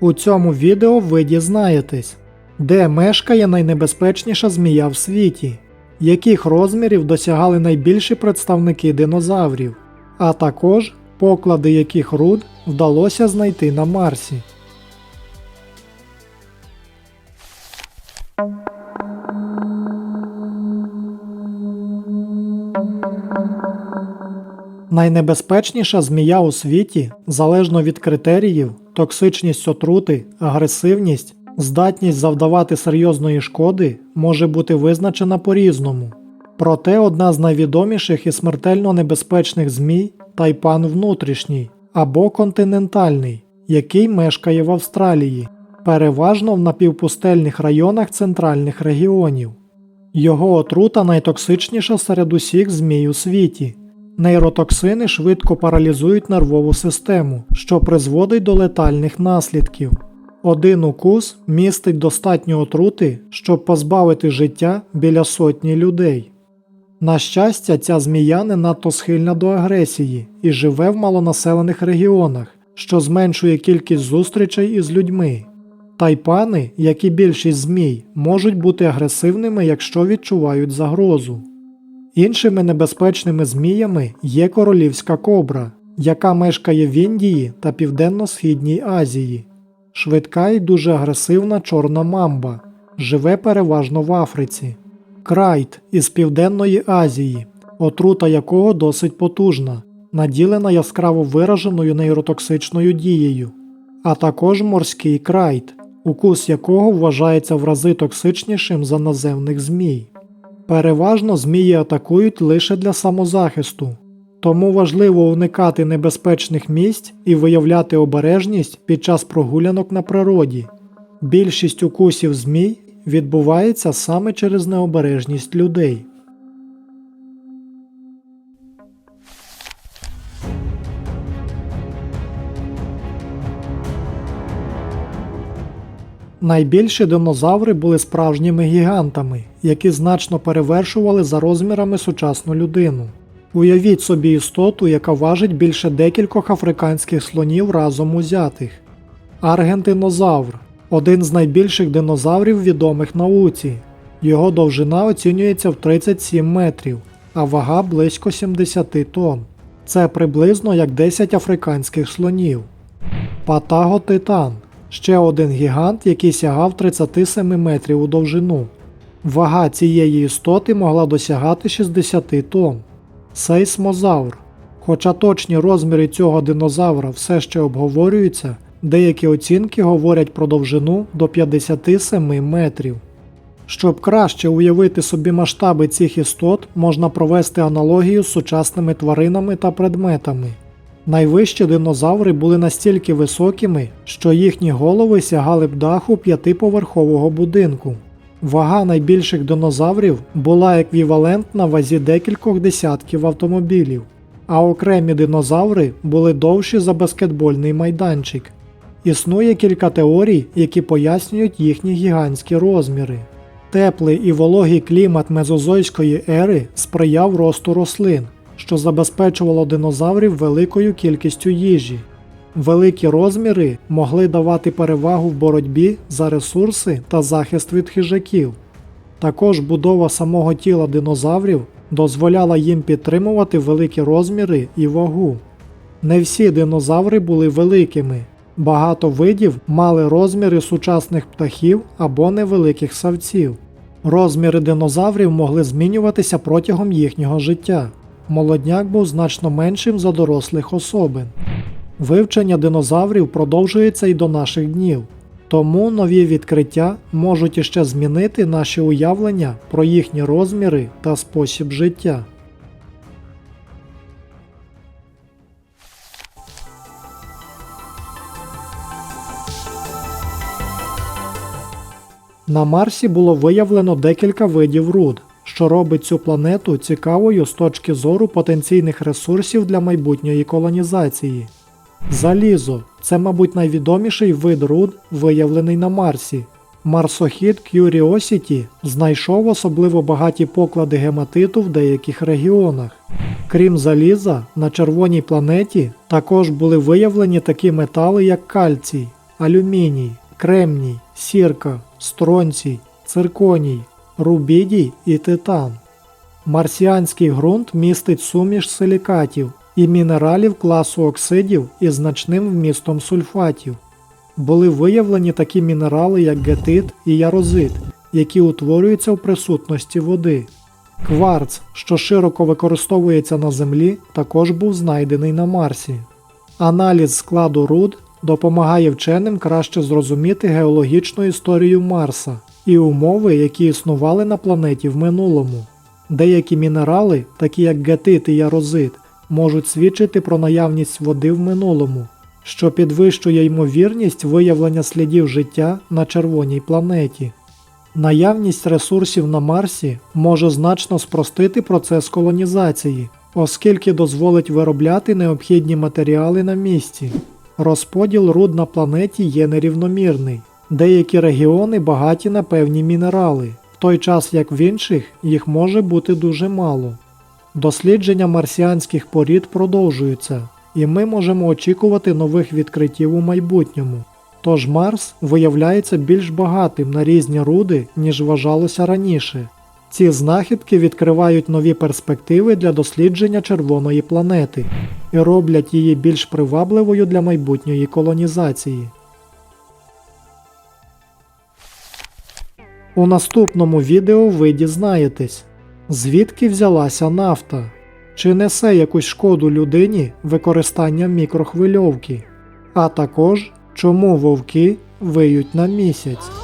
У цьому відео ви дізнаєтесь, де мешкає найнебезпечніша змія в світі, яких розмірів досягали найбільші представники динозаврів, а також поклади яких руд вдалося знайти на Марсі. Найнебезпечніша змія у світі, залежно від критеріїв, токсичність отрути, агресивність, здатність завдавати серйозної шкоди, може бути визначена по-різному. Проте одна з найвідоміших і смертельно небезпечних змій тайпан внутрішній або континентальний, який мешкає в Австралії, переважно в напівпустельних районах центральних регіонів. Його отрута найтоксичніша серед усіх змій у світі. Нейротоксини швидко паралізують нервову систему, що призводить до летальних наслідків. Один укус містить достатньо отрути, щоб позбавити життя біля сотні людей. На щастя, ця змія не надто схильна до агресії і живе в малонаселених регіонах, що зменшує кількість зустрічей із людьми. Тайпани, як і більшість змій, можуть бути агресивними, якщо відчувають загрозу. Іншими небезпечними зміями є королівська кобра, яка мешкає в Індії та Південно-Східній Азії, швидка і дуже агресивна чорна мамба, живе переважно в Африці, крайт із Південної Азії, отрута якого досить потужна, наділена яскраво вираженою нейротоксичною дією, а також морський крайт, укус якого вважається в рази токсичнішим за наземних змій. Переважно змії атакують лише для самозахисту, тому важливо уникати небезпечних місць і виявляти обережність під час прогулянок на природі. Більшість укусів змій відбувається саме через необережність людей. Найбільші динозаври були справжніми гігантами, які значно перевершували за розмірами сучасну людину. Уявіть собі істоту, яка важить більше декількох африканських слонів разом узятих. Аргентинозавр один з найбільших динозаврів відомих науці. Його довжина оцінюється в 37 метрів, а вага близько 70 тонн. Це приблизно як 10 африканських слонів. Патаготитан ще один гігант, який сягав 37 метрів у довжину. Вага цієї істоти могла досягати 60 тонн. Сейсмозавр. Хоча точні розміри цього динозавра все ще обговорюються, деякі оцінки говорять про довжину до 57 метрів. Щоб краще уявити собі масштаби цих істот, можна провести аналогію з сучасними тваринами та предметами. Найвищі динозаври були настільки високими, що їхні голови сягали б даху п'ятиповерхового будинку. Вага найбільших динозаврів була еквівалентна вазі декількох десятків автомобілів, а окремі динозаври були довші за баскетбольний майданчик. Існує кілька теорій, які пояснюють їхні гігантські розміри. Теплий і вологий клімат мезозойської ери сприяв росту рослин, що забезпечувало динозаврів великою кількістю їжі. Великі розміри могли давати перевагу в боротьбі за ресурси та захист від хижаків. Також будова самого тіла динозаврів дозволяла їм підтримувати великі розміри і вагу. Не всі динозаври були великими, багато видів мали розміри сучасних птахів або невеликих савців. Розміри динозаврів могли змінюватися протягом їхнього життя. Молодняк був значно меншим за дорослих особин. Вивчення динозаврів продовжується і до наших днів, тому нові відкриття можуть іще змінити наші уявлення про їхні розміри та спосіб життя. На Марсі було виявлено декілька видів руд, що робить цю планету цікавою з точки зору потенційних ресурсів для майбутньої колонізації. Залізо це, мабуть, найвідоміший вид руд, виявлений на Марсі. Марсохід Curiosity знайшов особливо багаті поклади гематиту в деяких регіонах. Крім заліза, на червоній планеті також були виявлені такі метали, як кальцій. алюміній, кремній, сірка, стронцій, цирконій, рубідій і титан. Марсіанський ґрунт містить суміш силікатів і мінералів класу оксидів із значним вмістом сульфатів. Були виявлені такі мінерали, як гетит і ярозит, які утворюються в присутності води. Кварц, що широко використовується на Землі, також був знайдений на Марсі. Аналіз складу руд допомагає вченим краще зрозуміти геологічну історію Марса і умови, які існували на планеті в минулому. Деякі мінерали, такі як гетит і ярозит, можуть свідчити про наявність води в минулому, що підвищує ймовірність виявлення слідів життя на червоній планеті. Наявність ресурсів на Марсі може значно спростити процес колонізації, оскільки дозволить виробляти необхідні матеріали на місці. Розподіл руд на планеті є нерівномірний. Деякі регіони багаті на певні мінерали, в той час як в інших їх може бути дуже мало. Дослідження марсіанських порід продовжуються, і ми можемо очікувати нових відкриттів у майбутньому. Тож Марс виявляється більш багатим на різні руди, ніж вважалося раніше. Ці знахідки відкривають нові перспективи для дослідження червоної планети і роблять її більш привабливою для майбутньої колонізації. У наступному відео ви дізнаєтесь, звідки взялася нафта, чи несе якусь шкоду людині використання мікрохвильовки, а також чому вовки виють на місяць.